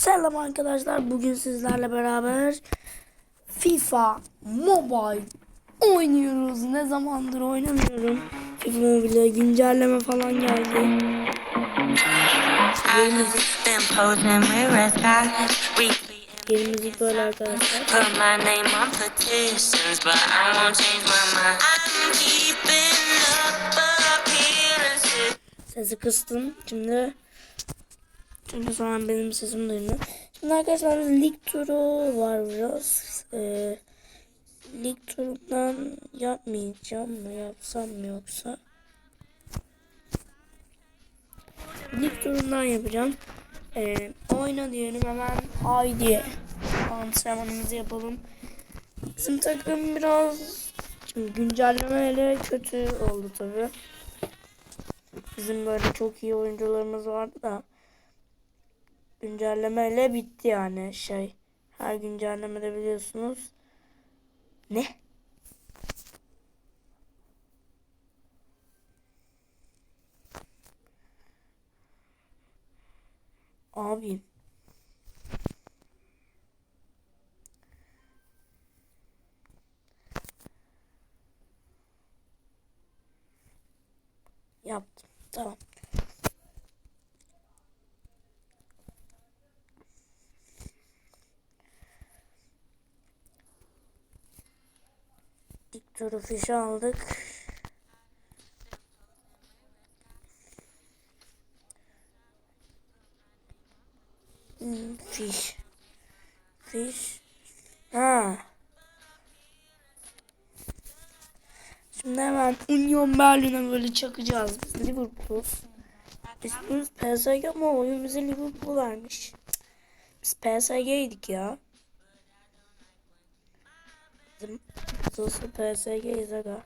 Selam arkadaşlar. Bugün sizlerle beraber FIFA Mobile oynuyoruz. Ne zamandır oynamıyorum. FIFA Mobile güncelleme falan geldi. Müzik böyle arkadaşlar. Sesi kıstım. Şimdi çünkü sonra benim sesim duyulmuyor. Şimdi arkadaşlar lig turu var biraz. Ee, lig turundan yapmayacağım mı? Yapsam mı yoksa? Lig turundan yapacağım. Ee, oyna diyelim hemen haydi. Antrenmanımızı yapalım. Bizim takım biraz şimdi güncellemeyle kötü oldu tabi. Bizim böyle çok iyi oyuncularımız vardı da güncellemeyle bitti yani şey. Her güncellemede biliyorsunuz. Ne? Abim. Yaptım. Tamam. İlk turu fişi aldık. Hmm, fiş. Fiş. Ha. Şimdi hemen Union Berlin'e böyle çakacağız. Biz Liverpool. Biz PSG ama oyun bize Liverpool vermiş. Biz PSG'ydik ya. Nasıl PSG'yiz aga.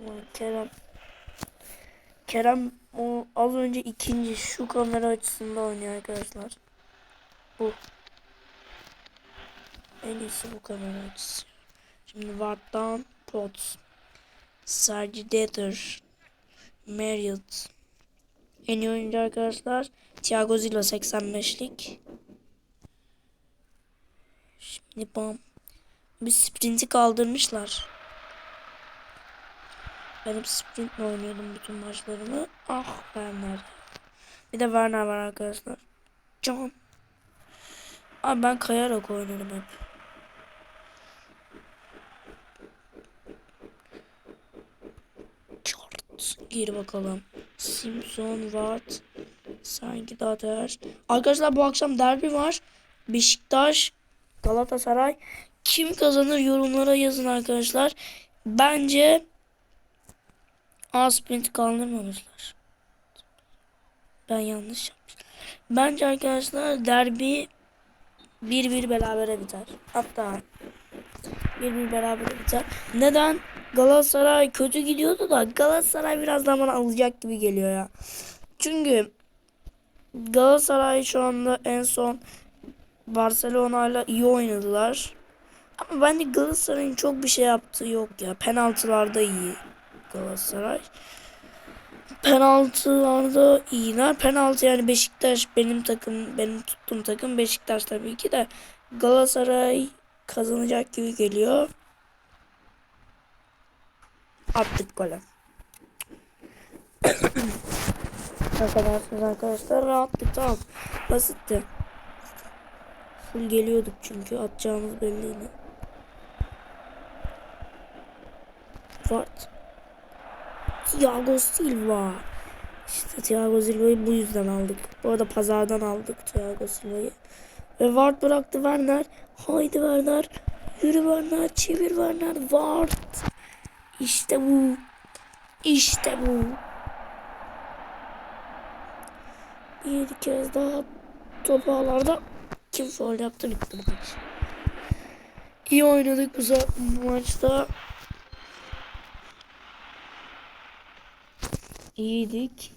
Vay Kerem. Kerem o az önce ikinci şu kamera açısında oynuyor arkadaşlar. Bu. En iyisi bu kamera açısı. Şimdi Ward'dan Potts. Sergi Deter. Marriott. En iyi oyuncu arkadaşlar. Thiago Silva 85'lik. Şimdi bam. Bir sprinti kaldırmışlar. Ben hep sprintle oynuyordum bütün maçlarımı. Ah Werner. Bir de Werner var arkadaşlar. Can. Abi ben kayarak oynadım hep. Chart. Gir bakalım. Simpson, Ward, Sanki Dader. Arkadaşlar bu akşam derbi var. Beşiktaş, Galatasaray. Kim kazanır yorumlara yazın arkadaşlar. Bence A sprint kaldırmamışlar. Ben yanlış yapmışım. Bence arkadaşlar derbi 1-1 berabere biter. Hatta 1-1 berabere biter. Neden? Galatasaray kötü gidiyordu da Galatasaray biraz zaman alacak gibi geliyor ya. Çünkü Galatasaray şu anda en son Barcelona ile iyi oynadılar. Ama bence Galatasaray'ın çok bir şey yaptığı yok ya. Penaltılarda iyi Galatasaray. Penaltılarda iyiler. Penaltı yani Beşiktaş benim takım, benim tuttuğum takım Beşiktaş tabii ki de Galatasaray kazanacak gibi geliyor. Attık golü. Arkadaşlar arkadaşlar rahattık tamam. Basitti. Full geliyorduk çünkü atacağımız belliydi. Fort. Thiago Silva. İşte Thiago Silva'yı bu yüzden aldık. Bu arada pazardan aldık Thiago Silva'yı. Ve Ward bıraktı Werner. Haydi Werner. Yürü Werner. Çevir Werner. Ward. İşte bu. İşte bu. Bir kez daha topu ağlarda kim foul yaptı bitti maç. İyi oynadık bu, bu maçta. İyiydik.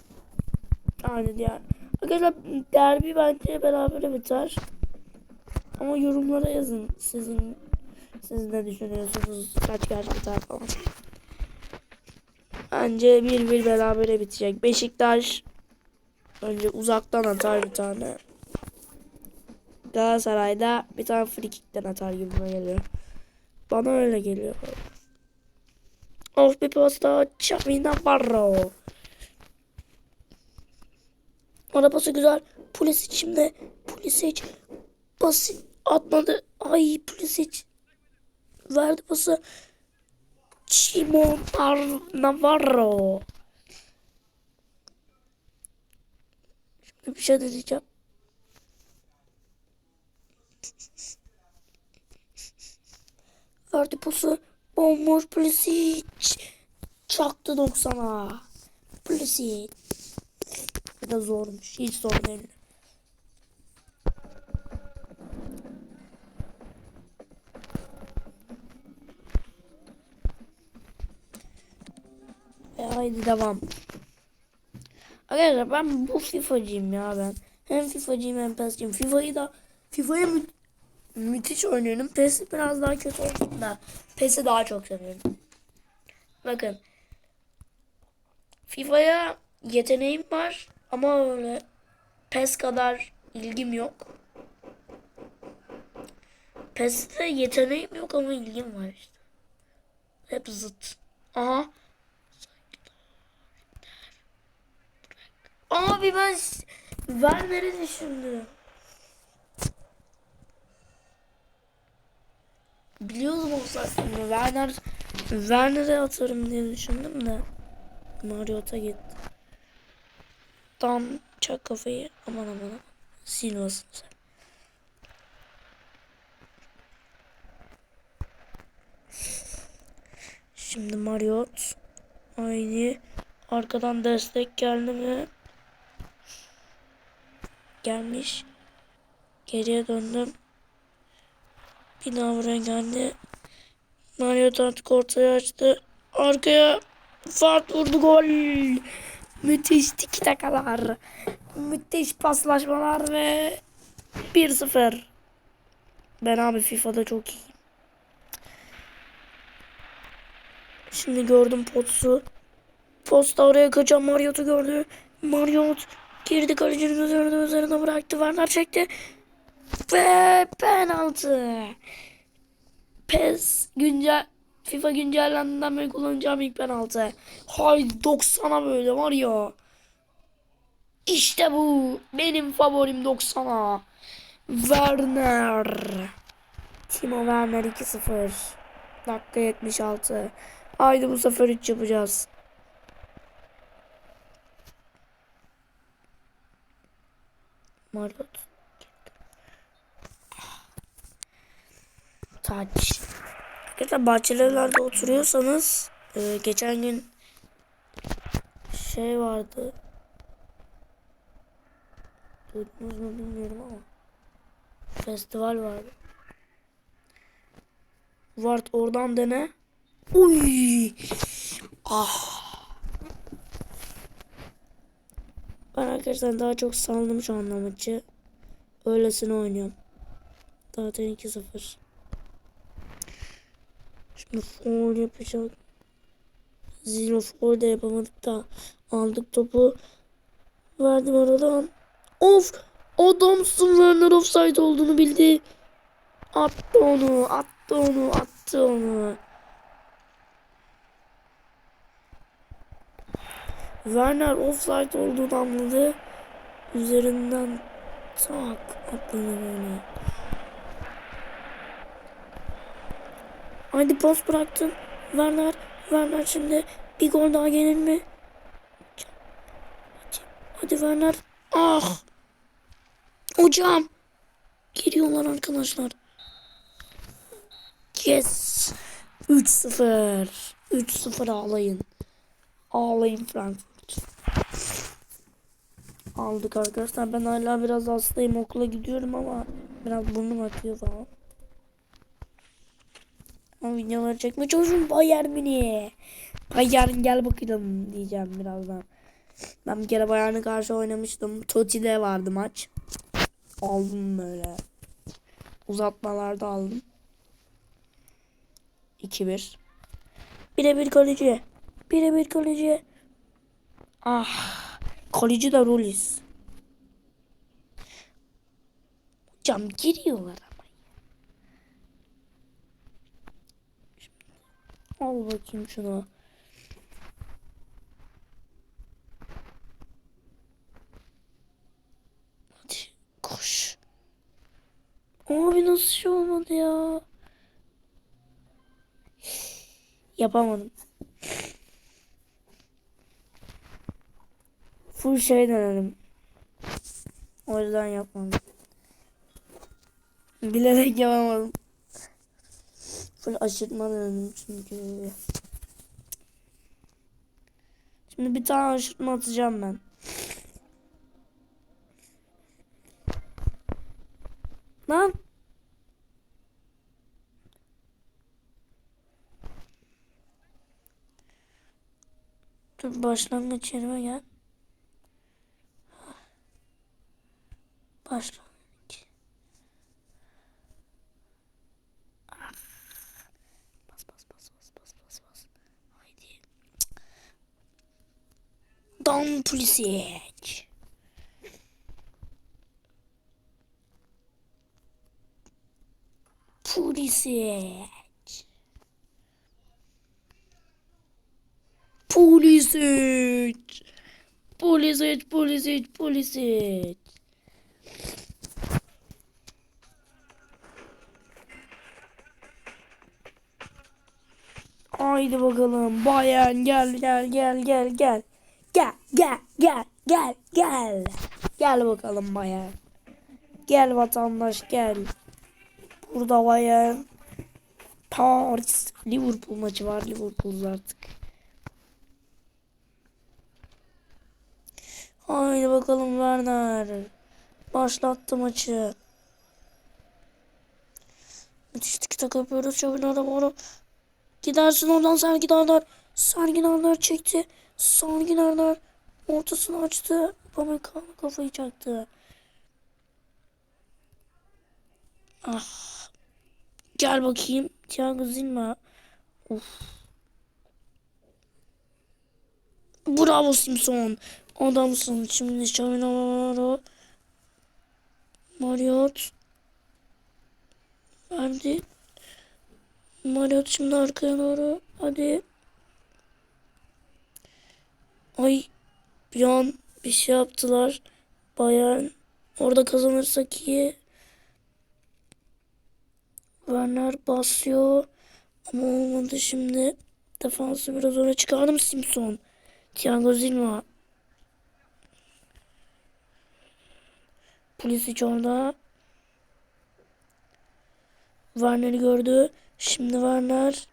Yani diğer. Arkadaşlar derbi bence berabere biter. Ama yorumlara yazın. Sizin siz ne düşünüyorsunuz? Kaç kaç biter falan. Bence bir bir berabere bitecek. Beşiktaş Önce uzaktan atar bir tane. Galatasaray'da bir tane free kickten atar gibi geliyor. Bana öyle geliyor. Of bir pasta Xavi Navarro. Arabası güzel. Pulisic şimdi. Pulisic. Bası atmadı. Ay Pulisic. Verdi pası. Simon Ar- Navarro. Şimdi bir şey deneyeceğim. Verdi pası. Bomboş Pulisic. Çaktı 90'a. Pulisic. Bir de zormuş. Hiç zor değil. E, haydi devam. Arkadaşlar ben bu FIFA'cıyım ya ben. Hem FIFA'cıyım hem PES'ciyim. FIFA'yı da FIFA'yı mü müthiş oynuyorum. PES biraz daha kötü oynuyorum da PES'i daha çok seviyorum. Bakın. FIFA'ya yeteneğim var ama öyle PES kadar ilgim yok. PES'te yeteneğim yok ama ilgim var işte. Hep zıt. Aha. Abi ben Werner'i düşündüm. Biliyordum olsaydı Werner Werner'e atarım diye düşündüm de Mariota gitti. Tam çak kafayı aman aman aman. Silvasın sen. Şimdi Mariot aynı arkadan destek geldi mi? Gelmiş. Geriye döndüm. Daha buraya geldi. Mariot artık ortaya açtı. Arkaya Fart vurdu gol. Müthiş tiki takalar. Müthiş paslaşmalar ve 1-0. Ben abi FIFA'da çok iyiyim. Şimdi gördüm Pots'u. Posta oraya kaçan Mariot'u gördü. Mariot girdi kalecinin üzerine üzerine bıraktı. Werner çekti. Ve penaltı. PES güncel FIFA güncellendiğinden beri kullanacağım ilk penaltı. Hay 90'a böyle var ya. İşte bu. Benim favorim 90'a. Werner. Timo Werner 2-0. Dakika 76. Haydi bu sefer 3 yapacağız. Margot. Taç. Arkadaşlar bahçelerde oturuyorsanız e, geçen gün şey vardı. Duydunuz mu bilmiyorum ama festival vardı. Vart oradan dene. Uy! Ah! Ben arkadaşlar daha çok saldım şu anda maçı. Öylesine oynuyorum. Zaten 2-0. Foul yapacak. Zero foul da yapamadık da aldık topu. Verdim aradan. Of! Adamsın Werner offside olduğunu bildi. Attı onu, attı onu, attı onu. Werner offside olduğunu anladı. Üzerinden tak atladı böyle. Haydi post bıraktın. Werner, Werner şimdi bir gol daha gelir mi? Hadi, hadi Werner. Ah! Hocam. Geliyorlar arkadaşlar. Yes. 3-0. 3-0 ağlayın. Ağlayın Frankfurt. Aldık arkadaşlar. Ben hala biraz hastayım. Okula gidiyorum ama biraz burnum akıyor falan. O videoları çekme çocuğum Bayern Münih. Bayern gel bakalım diyeceğim birazdan. Ben bir kere Bayern'e karşı oynamıştım. Toti'de vardı maç. Aldım böyle. Uzatmalarda aldım. 2-1. Bire bir kaleci. Bire bir kaleci. Ah. Kaleci de Rulis. Cam giriyorlar. Al bakayım şunu. Hadi koş. Abi nasıl şey olmadı ya? Yapamadım. Full şey denedim. O yüzden yapmadım. Bilerek yapamadım. Full aşırtma denedim çünkü. Şimdi bir tane aşırtma atacağım ben. Lan. Dur başlangıç yerime gel. Başlangıç. Ah. Bas bas bas bas bas bas bas. Haydi. Don Pulisic. Pulisic. Pulisic. Pulisic, Pulisic, Pulisic. Haydi bakalım. Bayan gel gel gel gel gel. Gel gel gel gel gel. Gel bakalım bayan. Gel vatandaş gel. Burada bayan. Paris. Liverpool maçı var. Liverpool'uz artık. Haydi bakalım Werner. Başlattı maçı. Müthiş tiki taka yapıyoruz. Çabuk doğru. Gidersin oradan Sergidarlar. Sergidarlar çekti. Sergidarlar ortasını açtı. Pamukhan kafayı çaktı. Ah. Gel bakayım. Thiago Silva. Of. Bravo Simpson. Adamsın. Şimdi Şaminaro. Mariot. Verdi. Mariot şimdi arkaya doğru. Hadi. Ay. Bir an bir şey yaptılar. Bayern. Orada kazanırsak iyi. Werner basıyor. Ama olmadı şimdi. Defansı biraz öne çıkardım Simpson. Thiago Silva. Pulisic orada. Werner'i gördü. Şimdi Werner.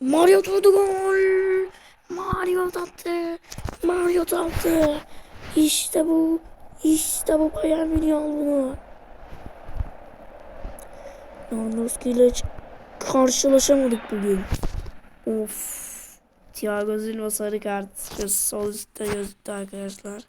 Mario vurdu gol. Mario attı. Mario attı. İşte bu. İşte bu Bayern Münih al bunu. Lewandowski ile karşılaşamadık bugün. Of. Thiago Silva sarı kart. Sol üstte gözüktü arkadaşlar.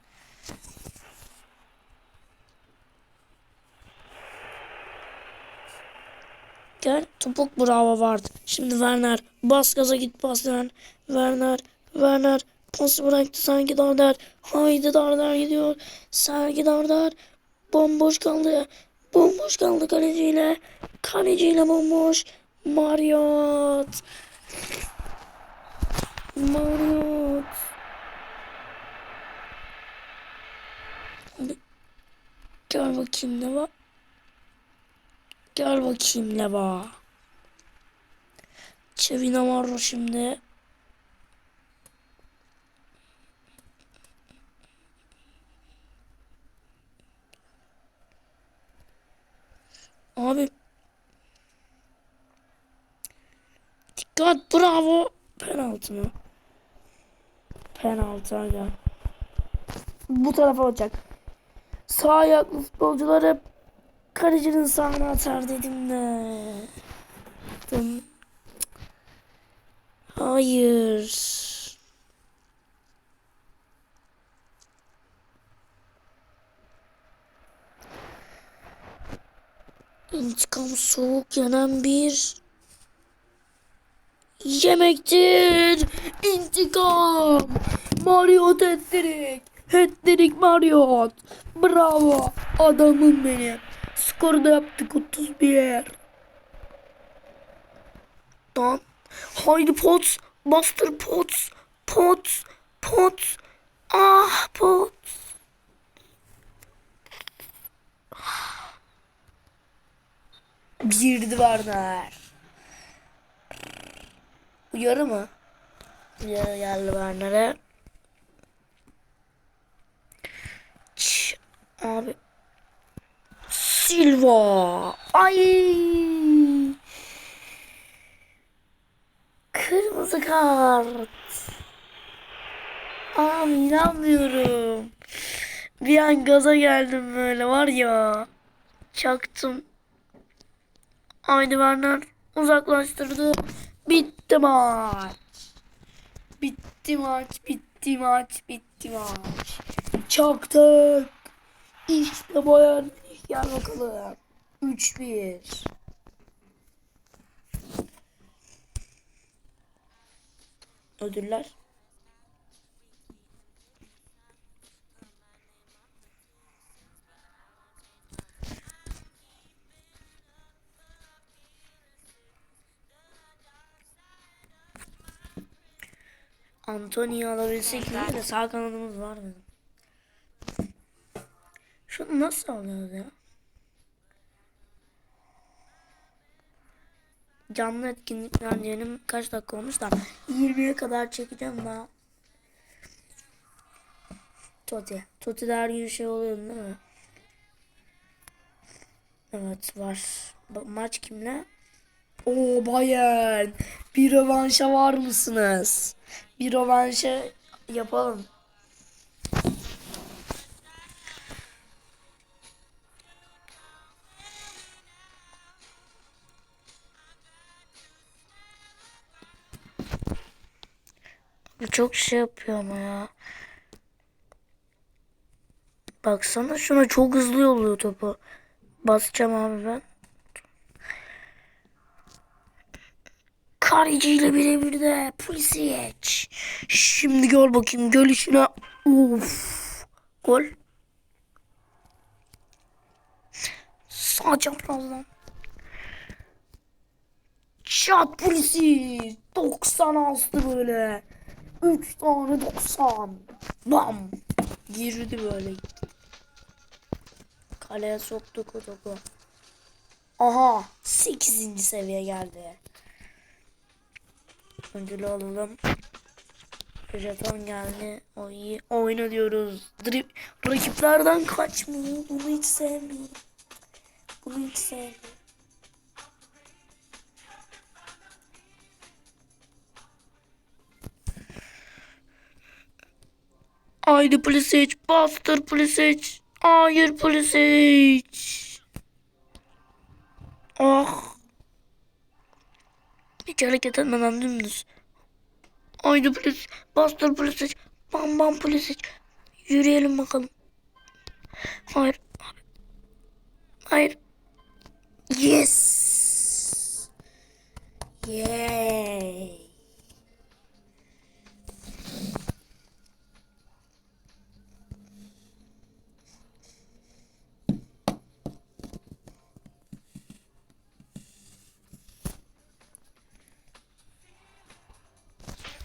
Gel topuk bravo vardı. Şimdi Werner bas gaza git bas lan. Werner Werner pas bıraktı sanki Dardar. Haydi Dardar gidiyor. Sergi Dardar bomboş kaldı. Bomboş kaldı kaleciyle. Kaleciyle bomboş. Mariot. Mariot. Gel bakayım ne var. Gel bakayım ne var. Çevi Navarro şimdi. Abi. Dikkat bravo. Penaltı mı? Penaltı aga. Bu tarafa olacak. Sağ ayaklı futbolcular hep kalecinin sağına atar dedim de. Dım. Hayır. İntikam soğuk yenen bir yemektir. İntikam. Mario Tetterik. Hattrick Marriott. Bravo. Adamım benim. Skoru da yaptık 31. Lan. Haydi Potts. Buster Potts. Potts. Potts. Ah Potts. Girdi Werner. Uyarı mı? Uyarı geldi Werner'e. Abi. Silva. Ay. Kırmızı kart. Abi inanmıyorum. Bir an gaza geldim böyle var ya. Çaktım. Haydi Werner uzaklaştırdı. Bitti maç. Bitti maç, bitti maç, bitti maç. Çaktık. İşte Münih gel bakalım. 3-1. Ödüller. Anthony alabilsek iyi de sağ kanadımız var bizim. Şunu nasıl alıyoruz ya? Canlı etkinlikler diyelim kaç dakika olmuş da 20'ye kadar çekeceğim daha. Toti. Toti'de her gün şey oluyor değil mi? Evet var. Ba- maç kimle? Oo Bayern. Bir rövanşa var mısınız? Bir rövanşa yapalım. Çok şey yapıyor ama ya. Baksana şuna çok hızlı yolluyor topu. Basacağım abi ben. Kaleci ile birebir de Pulisic. Şimdi gol bakayım gölüşüne. Uf. Gol. Sağ çaprazdan. Şat Pulisic. 90 astı böyle. 3 tane 90. Bam. Girdi böyle. Kaleye soktuk o topu. Aha 8. seviye geldi. Ödülü alalım. Jeton geldi. O iyi. Oyna diyoruz. Drip. Rakiplerden kaçmıyor. Bunu hiç sevmiyorum. Bunu hiç sevmiyorum. Haydi Pulisic. Bastır Pulisic. Hayır Pulisic. Ah. Hiç hareket etmeden dümdüz. Haydi polis. Bastır polis. Bam bam polis. Yürüyelim bakalım. Hayır. Hayır. Yes. Yay.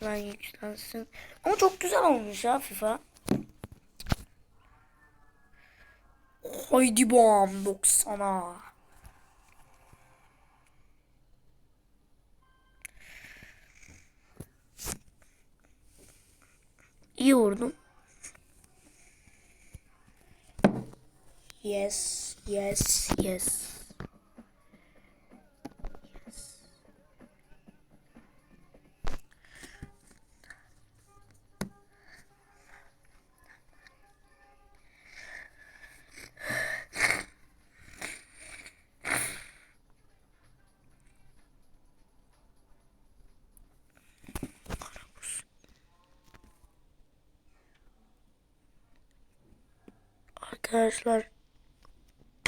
Ben yükselsin. Ama çok güzel olmuş ya FIFA. Haydi bam 90'a. İyi vurdum. Yes, yes, yes.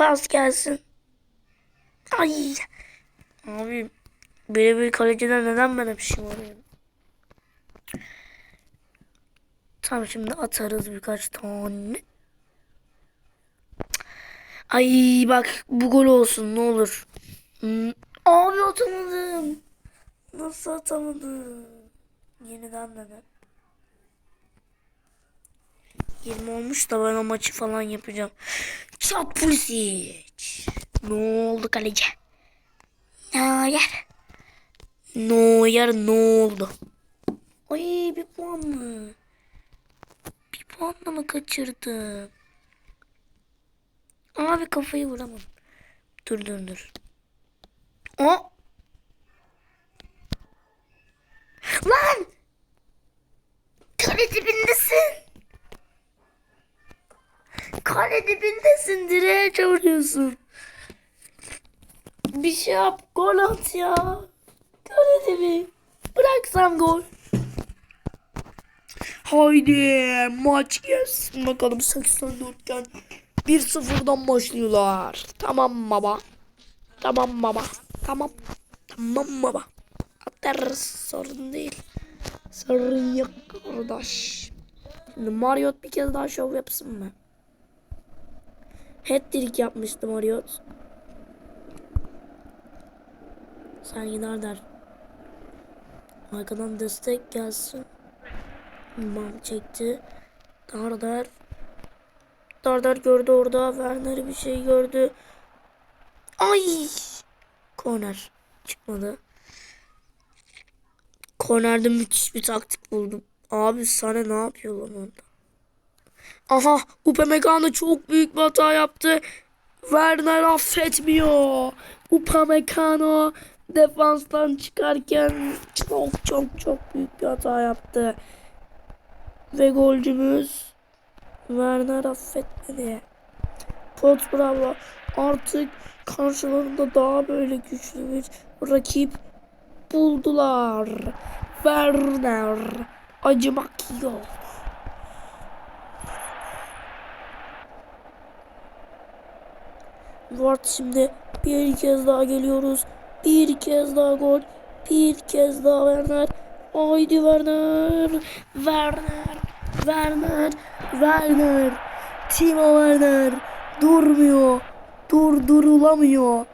Pas gelsin. Ay. Abi böyle bir kaleciden neden böyle bir şey oluyor? Tamam şimdi atarız birkaç tane. Ay bak bu gol olsun ne olur. Hmm. Abi atamadım. Nasıl atamadım? Yeniden dene. 20 olmuş da ben o maçı falan yapacağım. Çat Pulisic. Ne oldu kaleci? Neuer. Neuer ne oldu? Ay bir puan mı? Bir puanla mı kaçırdım? Abi kafayı vuramadım. Dur dur dur. O. Lan! Kale dibindesin. Kale dibindesin. Direğe çeviriyorsun. Bir şey yap. Gol at ya. Kale dibi. Bıraksam gol. Haydi maç gelsin bakalım 84'ten 1-0'dan başlıyorlar. Tamam baba. Tamam baba. Tamam. Tamam baba. Atarız sorun değil. Sorun yok kardeş. Şimdi Marriott bir kez daha şov yapsın mı? Hat-trick yapmıştı Marriott. Sen gider der. Arkadan destek gelsin. Bam çekti. Dardar. Dardar gördü orada. Werner bir şey gördü. Ay. Korner. Çıkmadı. Kornerde müthiş bir taktik buldum. Abi sana ne yapıyor lan orada? Aha Upamecano çok büyük bir hata yaptı. Werner affetmiyor. Upamecano defanstan çıkarken çok çok çok büyük bir hata yaptı. Ve golcümüz Werner affetmedi. Pot bravo. Artık karşılarında daha böyle güçlü bir rakip buldular. Werner acımak yok. Ward şimdi bir kez daha geliyoruz. Bir kez daha gol. Bir kez daha Werner. Haydi Werner. Werner. Werner. Werner. Timo Werner. Durmuyor. Durdurulamıyor.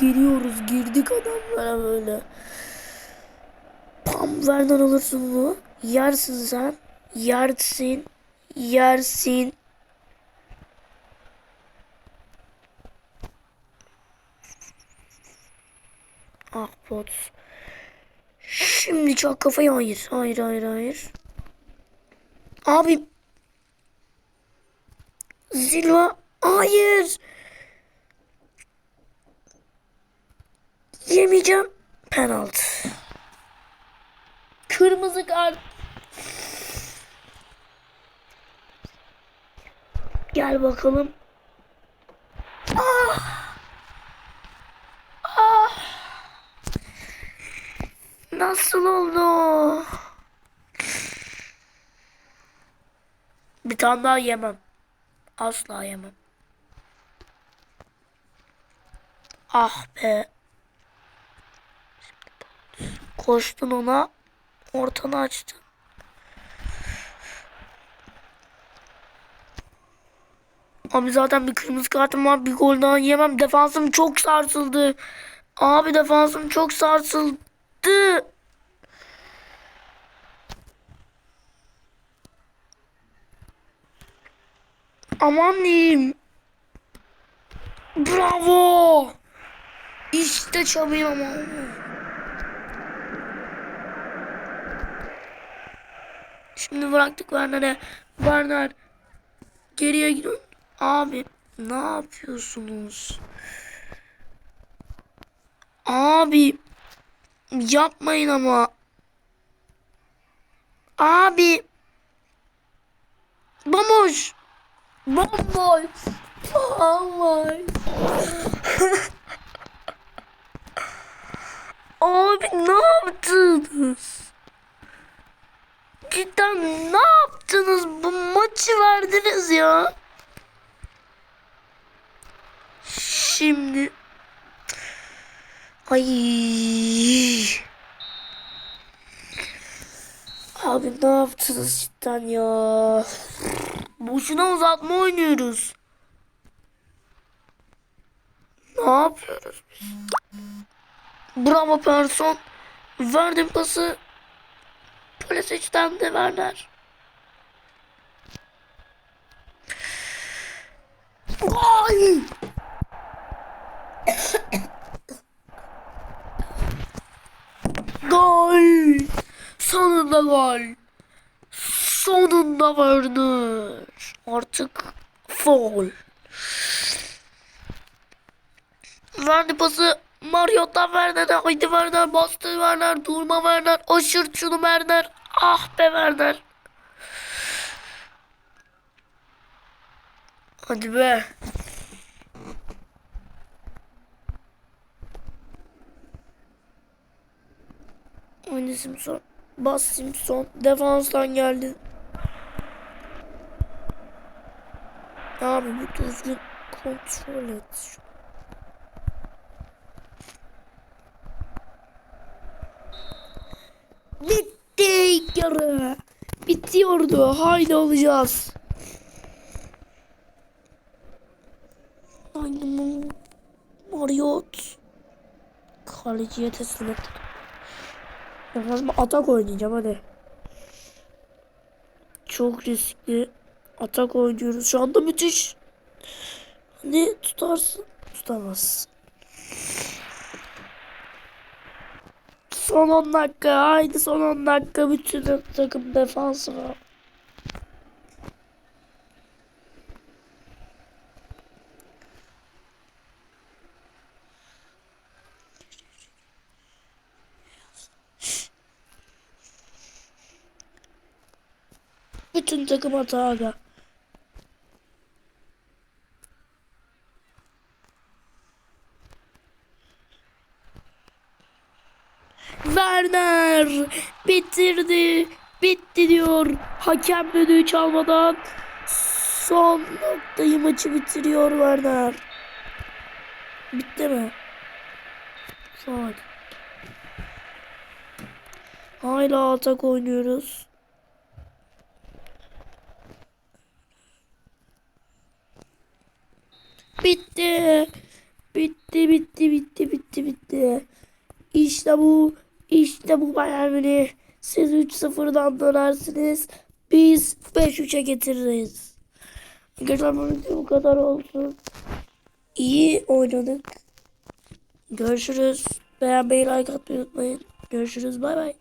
Giriyoruz. Girdik adamlara böyle. Pam Werner alırsın mı? Yersin sen. Yersin. Yersin. Ah bot. Şimdi çok kafayı hayır. Hayır hayır hayır. Abi. Zilva. Hayır. Yemeyeceğim. Penaltı. Kırmızı kart. Gel bakalım. Ah! Ah! Nasıl oldu? Bir tane daha yemem. Asla yemem. Ah be. Koştun ona. Ortanı açtın. Abi zaten bir kırmızı kartım var. Bir gol daha yemem. Defansım çok sarsıldı. Abi defansım çok sarsıldı. Aman diyeyim. Bravo. İşte çabuk ama. Şimdi bıraktık Werner'e. Werner geriye gidiyor. Abi ne yapıyorsunuz? Abi yapmayın ama. Abi bomboş. Bomboş. Bomboş. Abi ne yaptınız? Cidden ne yaptınız? Bu maçı verdiniz ya. şimdi. Ay. Abi ne yaptınız cidden ya? Boşuna uzatma oynuyoruz. Ne yapıyoruz biz? Bravo Person. Verdim pası. Polisic'den de verler. Ay! Sonunda Werner! Artık foul. Verdi pası Mario'dan Werner'e. Haydi Werner bastı Werner. Durma Werner. Aşırt şunu Werner. Ah be Werner. Hadi be. Oyna Simpson. Bas Simpson. Defanstan geldi. Abi bu düzgün kontrol et. şu- Bitti ilk yarı. Bitiyordu. Haydi olacağız. Haydi Mar- Mariot. Kaleciye teslim ettik. Efendim atak oynayacağım hadi. Çok riskli. Atak oynuyoruz. Şu anda müthiş. Hadi tutarsın. Tutamazsın. Son 10 dakika. Haydi son 10 dakika. Bütün takım defansı var. Bütün takım hataga. Werner bitirdi. Bitti diyor. Hakem düdüğü çalmadan son noktayı maçı bitiriyor Werner. Bitti mi? Faul. Hala atak oynuyoruz. Bitti. Bitti bitti bitti bitti bitti. İşte bu. İşte bu Bayern Münih. Siz 3-0'dan dönersiniz. Biz 5-3'e getiririz. Arkadaşlar bu bu kadar olsun. İyi oynadık. Görüşürüz. Beğenmeyi like atmayı unutmayın. Görüşürüz. Bay bay.